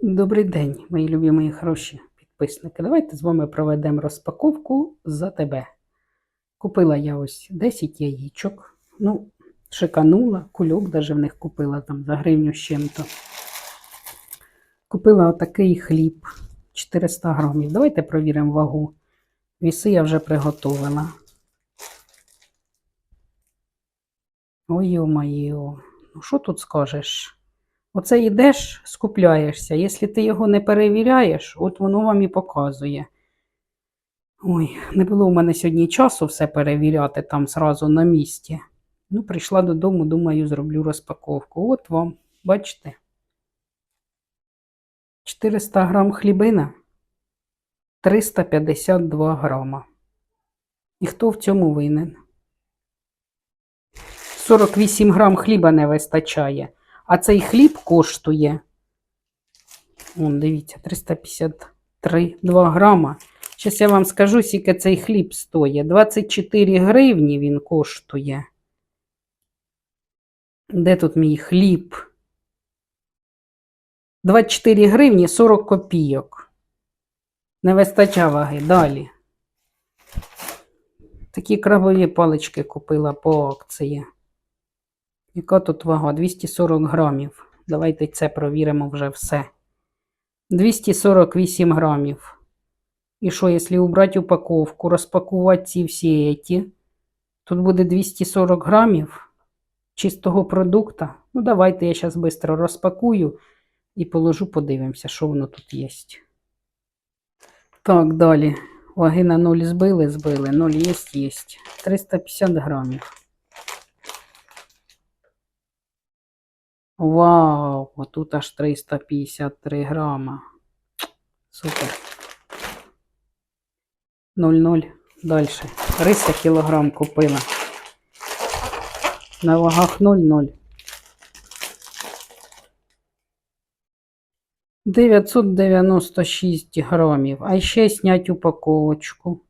Добрий день, мої любі мої хороші підписники. Давайте з вами проведемо розпаковку за тебе. Купила я ось 10 яєчок. Ну, шиканула, кульок даже в них купила там за гривню з чим-то. Купила отакий хліб 400 грамів. Давайте провіримо вагу. Віси я вже приготувала. Ой-ой-моє, ну що тут скажеш? Оце йдеш, скупляєшся. Якщо ти його не перевіряєш, от воно вам і показує. Ой, не було в мене сьогодні часу все перевіряти там зразу на місці. Ну, прийшла додому, думаю, зроблю розпаковку. От вам, бачите. 400 грам хлібина, 352 грама. І хто в цьому винен? 48 грам хліба не вистачає. А цей хліб коштує. Вон, дивіться, 353 2 грама. Зараз я вам скажу, скільки цей хліб стоїть. 24 гривні він коштує. Де тут мій хліб? 24 гривні 40 копійок. Не вистача ваги. Далі. Такі крабові палички купила по акції. Яка тут вага? 240 грамів. Давайте це провіримо вже все. 248 грамів. І що, якщо убрати упаковку, розпакувати ці всі еті, тут буде 240 грамів чистого продукту. Ну, давайте я зараз швидко розпакую і положу, подивимося, що воно тут є. Так, далі. Ваги на 0 збили, збили. 0 є, є. 350 грамів. Вау, отут аж 353 грама. Супер. 0,0. Далі. Риса кілограм купила. На вагах 0,0. 996 грамів. А ще снять упаковочку.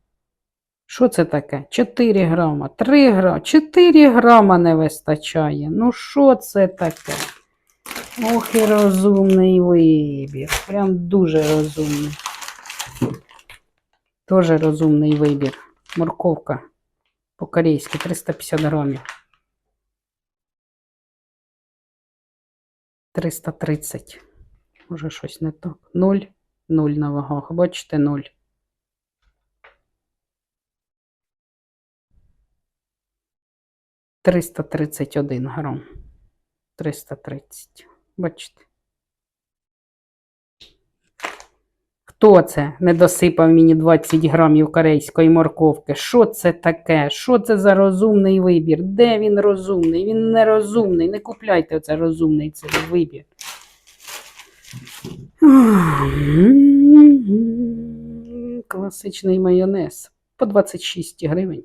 Що це таке? 4 грама, 3 грама, 4 грама не вистачає. Ну, що це таке? Ох і розумний вибір. Прям дуже розумний. Тоже розумний вибір. Морковка по-корейськи 350 грамів. 330. Може щось не так. 0, 0 на вагах. Бачите, 0. Триста тридцять один грам. Триста тридцять. Бачите? Хто це не досипав мені 20 грамів корейської морковки? Що це таке? Що це за розумний вибір? Де він розумний? Він не розумний. Не купляйте оце розумний цей вибір. Класичний майонез. По 26 гривень.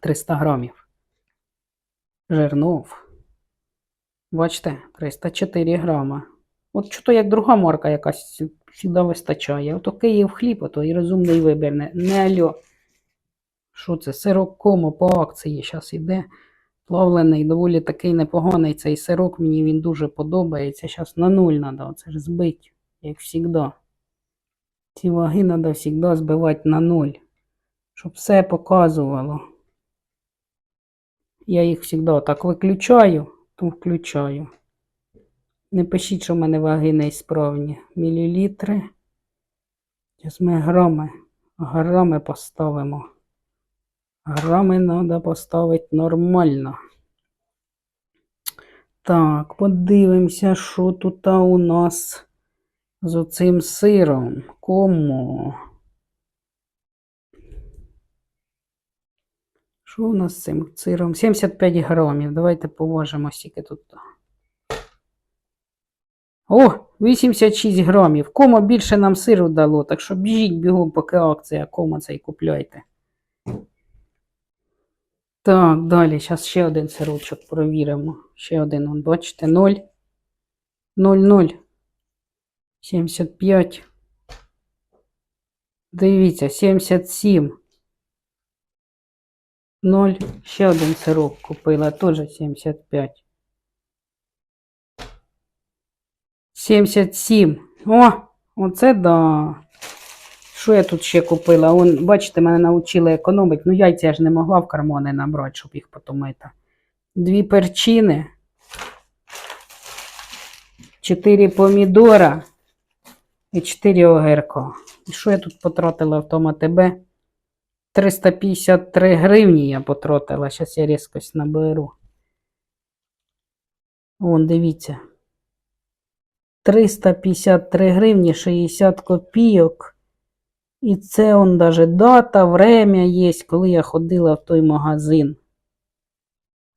300 грамів. Жернов. Бачите, 304 грама. От що то як друга марка якась завжди вистачає. Ото Київ хліб, ото і розумний вибір. Не, не альо. Що це? Сирок комо по акції зараз іде. Плавлений, доволі такий непоганий цей сирок. Мені він дуже подобається. Зараз на нуль треба, це ж збити, як завжди. Ці ваги треба завжди збивати на нуль, щоб все показувало. Я їх завжди так виключаю, то включаю. Не пишіть, що в мене ваги неісправні. Мілілітри. Зараз ми грами, грами поставимо. Грами треба поставити нормально. Так, подивимося, що тут у нас з оцим сиром. Кому? Що у нас з цим сиром? 75 грамів. Давайте поважимо, скільки тут. О, 86 грамів. Комо більше нам сиру дало, так що біжіть бігом, поки акція, комо цей купляйте. Так, далі, зараз ще один сирочок провіримо. Ще один, он, бачите, 0. 0, 0. 75. Дивіться, 77. 0. Ще один сирок купила, теж 75. 77. О, оце да. Що я тут ще купила? Он, бачите, мене навчили економити. Ну, яйця я ж не могла в кармани набрати, щоб їх потім это. Дві перчини, чотири помідора і чотири огірка. І що я тут потратила в тому АТБ? 353 гривні я потратила. Зараз я різкось наберу. Вон, дивіться. 353 гривні 60 копійок. І це он даже дата, время є, коли я ходила в той магазин.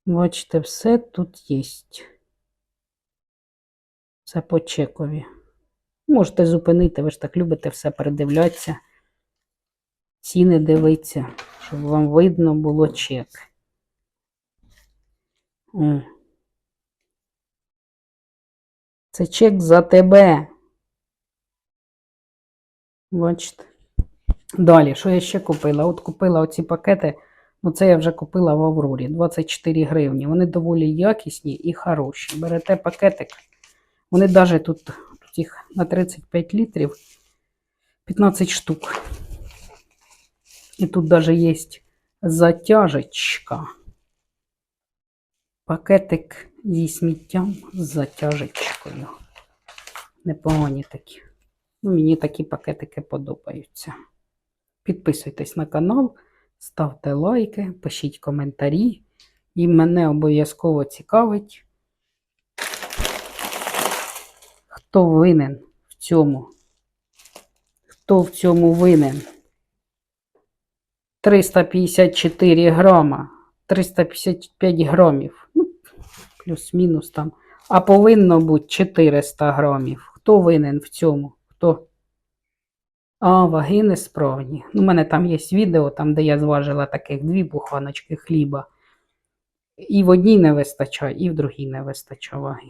Бачите, все тут є. Це по чекові. Можете зупинити, ви ж так любите все передивлятися. Ціни дивитися, щоб вам видно було чек. Це чек за тебе. Бачите. Далі, що я ще купила? От купила оці пакети. Ну, це я вже купила в Аврорі. 24 гривні. Вони доволі якісні і хороші. Берете пакетик. Вони навіть тут, тут їх на 35 літрів 15 штук. І тут навіть є затяжечка. Пакетик зі сміттям з затяжечкою. Непогані такі. Ну, мені такі пакетики подобаються. Підписуйтесь на канал, ставте лайки, пишіть коментарі. І мене обов'язково цікавить, хто винен в цьому. Хто в цьому винен? 354 грама, 355 грамів. Ну, плюс-мінус там. А повинно бути 400 грамів. Хто винен в цьому? Хто? А, ваги несправні. У мене там є відео, там, де я зважила таких дві буханочки хліба. І в одній не вистачає, і в другій не вистачає ваги.